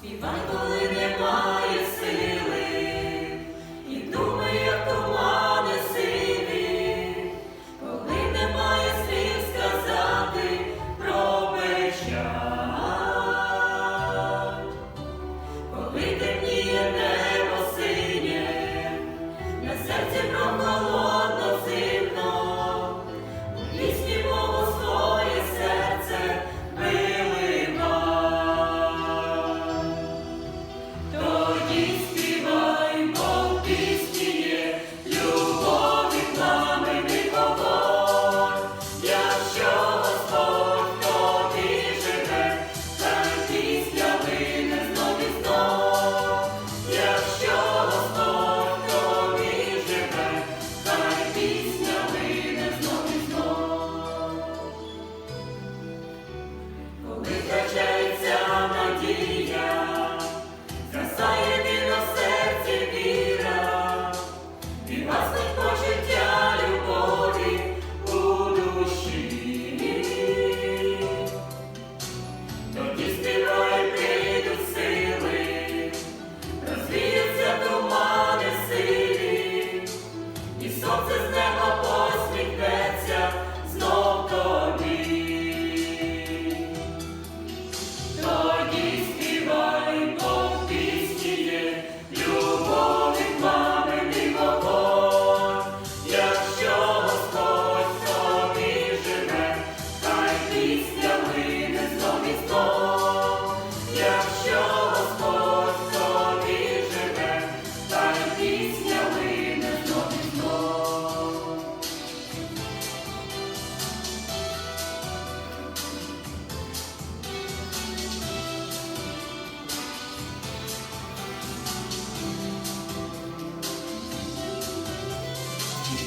Be my in You. must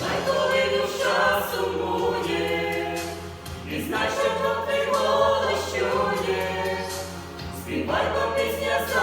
Знай, коли душа сумує, і знай, що ти голос співай, бо пісня за.